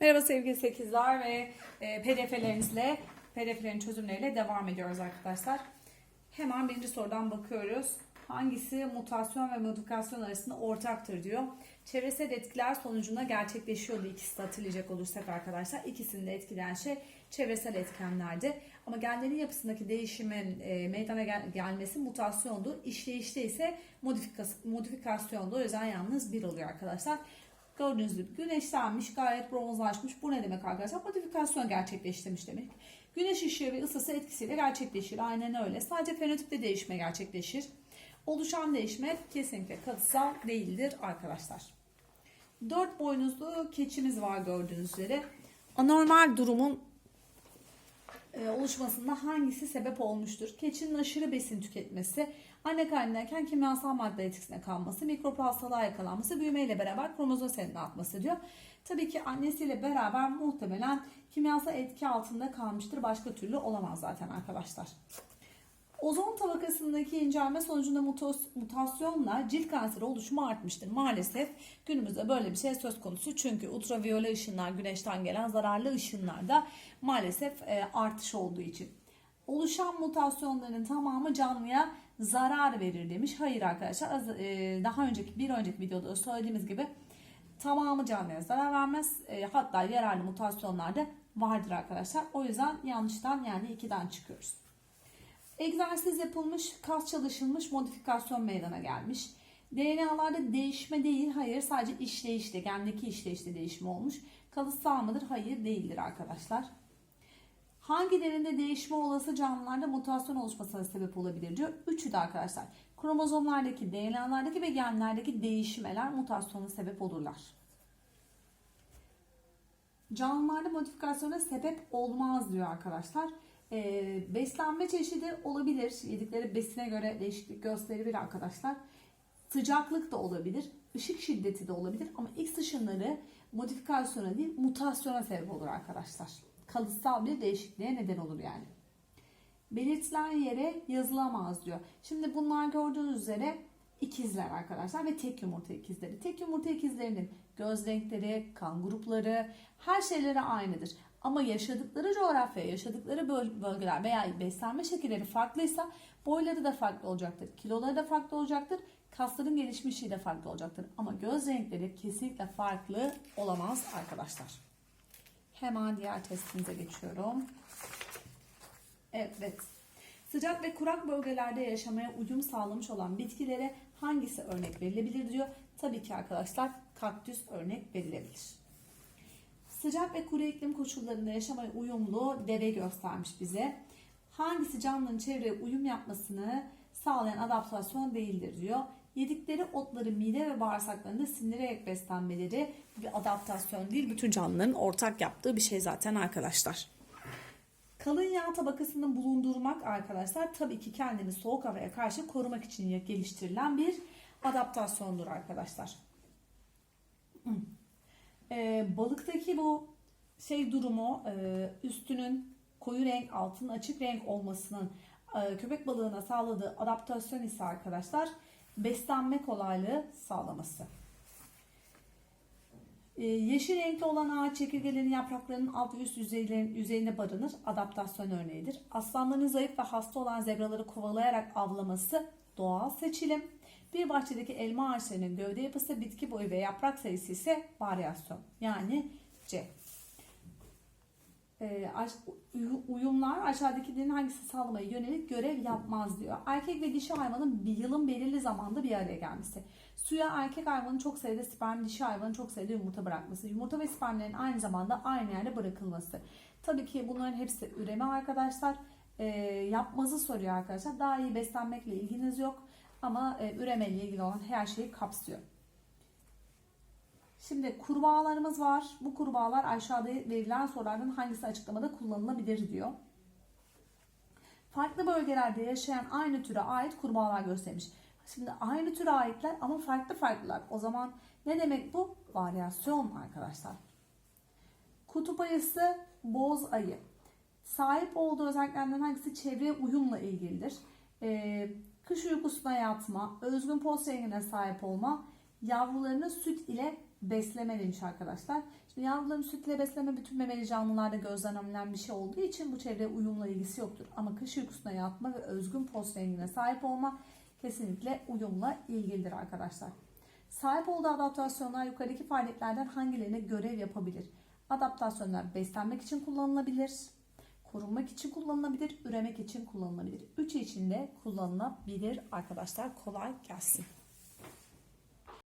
Merhaba sevgili 8'ler ve e, PDF'lerinizle, PDF'lerin çözümleriyle devam ediyoruz arkadaşlar. Hemen birinci sorudan bakıyoruz. Hangisi mutasyon ve modifikasyon arasında ortaktır diyor. Çevresel etkiler sonucunda gerçekleşiyordu ikisi de hatırlayacak olursak arkadaşlar. İkisini de etkileyen şey çevresel etkenlerdi. Ama genlerin yapısındaki değişimin e, meydana gel- gelmesi mutasyondu. İşleyişte ise modifikas- modifikasyondu. O yüzden yalnız bir oluyor arkadaşlar. Gördüğünüz gibi güneşlenmiş, gayet bronzlaşmış. Bu ne demek arkadaşlar? Modifikasyon gerçekleştirmiş demek. Güneş ışığı ve ısısı etkisiyle gerçekleşir. Aynen öyle. Sadece fenotipte değişme gerçekleşir. Oluşan değişme kesinlikle kalıtsal değildir arkadaşlar. Dört boynuzlu keçimiz var gördüğünüz üzere. Anormal durumun oluşmasında hangisi sebep olmuştur? Keçinin aşırı besin tüketmesi, anne karnındayken kimyasal madde etkisine kalması, mikrop hastalığa yakalanması, büyümeyle beraber kromozom senini atması diyor. Tabii ki annesiyle beraber muhtemelen kimyasal etki altında kalmıştır. Başka türlü olamaz zaten arkadaşlar. Ozon tabakasındaki incelme sonucunda mutasyonla cilt kanseri oluşumu artmıştır. Maalesef günümüzde böyle bir şey söz konusu. Çünkü ultraviyole ışınlar, güneşten gelen zararlı ışınlarda maalesef e, artış olduğu için. Oluşan mutasyonların tamamı canlıya zarar verir demiş. Hayır arkadaşlar e, daha önceki bir önceki videoda söylediğimiz gibi tamamı canlıya zarar vermez. E, hatta yararlı mutasyonlar da vardır arkadaşlar. O yüzden yanlıştan yani 2'den çıkıyoruz. Egzersiz yapılmış, kas çalışılmış, modifikasyon meydana gelmiş. DNA'larda değişme değil, hayır sadece işleyişte, gendeki işleyişte değişme olmuş. Kalıtsal mıdır? Hayır değildir arkadaşlar. Hangi derinde değişme olası canlılarda mutasyon oluşmasına sebep olabilir diyor. Üçü de arkadaşlar. Kromozomlardaki, DNA'lardaki ve genlerdeki değişmeler mutasyona sebep olurlar. Canlılarda modifikasyona sebep olmaz diyor arkadaşlar. Ee, beslenme çeşidi olabilir. Yedikleri besine göre değişiklik gösterebilir arkadaşlar. Sıcaklık da olabilir. ışık şiddeti de olabilir. Ama X ışınları modifikasyona değil mutasyona sebep olur arkadaşlar. Kalıtsal bir değişikliğe neden olur yani. Belirtilen yere yazılamaz diyor. Şimdi bunlar gördüğünüz üzere ikizler arkadaşlar ve tek yumurta ikizleri. Tek yumurta ikizlerinin göz renkleri, kan grupları, her şeyleri aynıdır. Ama yaşadıkları coğrafya, yaşadıkları böl- bölgeler veya beslenme şekilleri farklıysa boyları da farklı olacaktır. Kiloları da farklı olacaktır. Kasların gelişmişliği de farklı olacaktır. Ama göz renkleri kesinlikle farklı olamaz arkadaşlar. Hemen diğer testimize geçiyorum. Evet. Sıcak ve kurak bölgelerde yaşamaya uyum sağlamış olan bitkilere hangisi örnek verilebilir diyor. Tabii ki arkadaşlar kaktüs örnek verilebilir. Sıcak ve kuru iklim koşullarında yaşamaya uyumlu deve göstermiş bize. Hangisi canlının çevreye uyum yapmasını sağlayan adaptasyon değildir diyor. Yedikleri otları mide ve bağırsaklarında sindirerek beslenmeleri bir adaptasyon değil. Bütün canlıların ortak yaptığı bir şey zaten arkadaşlar. Kalın yağ tabakasını bulundurmak arkadaşlar tabii ki kendini soğuk havaya karşı korumak için geliştirilen bir adaptasyondur arkadaşlar. Hmm. Ee, balıktaki bu şey durumu e, üstünün koyu renk altının açık renk olmasının e, köpek balığına sağladığı adaptasyon ise arkadaşlar beslenme kolaylığı sağlaması. Ee, yeşil renkli olan ağaç çekirgelerinin yapraklarının alt ve üst yüzeylerin üzerine barınır. Adaptasyon örneğidir. Aslanların zayıf ve hasta olan zebraları kovalayarak avlaması doğal seçilim. Bir bahçedeki elma ağaçlarının gövde yapısı, bitki boyu ve yaprak sayısı ise varyasyon. Yani C. Uyu- uyumlar aşağıdakilerin hangisi sağlamaya yönelik görev yapmaz diyor. Erkek ve dişi hayvanın bir yılın belirli zamanda bir araya gelmesi. Suya erkek hayvanın çok sayıda sperm, dişi hayvanın çok sayıda yumurta bırakması. Yumurta ve spermlerin aynı zamanda aynı yerde bırakılması. Tabii ki bunların hepsi üreme arkadaşlar. Ee, yapmazı soruyor arkadaşlar. Daha iyi beslenmekle ilginiz yok. Ama e, üremeyle ilgili olan her şeyi kapsıyor. Şimdi kurbağalarımız var. Bu kurbağalar aşağıda verilen sorulardan hangisi açıklamada kullanılabilir diyor. Farklı bölgelerde yaşayan aynı türe ait kurbağalar göstermiş. Şimdi aynı türe aitler ama farklı farklılar. O zaman ne demek bu? Varyasyon arkadaşlar. Kutup ayısı boz ayı. Sahip olduğu özelliklerden hangisi çevreye uyumla ilgilidir? Ee, kış uykusuna yatma, özgün post rengine sahip olma, yavrularını süt ile besleme demiş arkadaşlar. Şimdi yavruların sütle besleme bütün memeli canlılarda gözlemlenen bir şey olduğu için bu çevreye uyumla ilgisi yoktur. Ama kış uykusuna yatma ve özgün post rengine sahip olma kesinlikle uyumla ilgilidir arkadaşlar. Sahip olduğu adaptasyonlar yukarıdaki faaliyetlerden hangilerine görev yapabilir? Adaptasyonlar beslenmek için kullanılabilir, korunmak için kullanılabilir, üremek için kullanılabilir. Üçü için de kullanılabilir arkadaşlar. Kolay gelsin.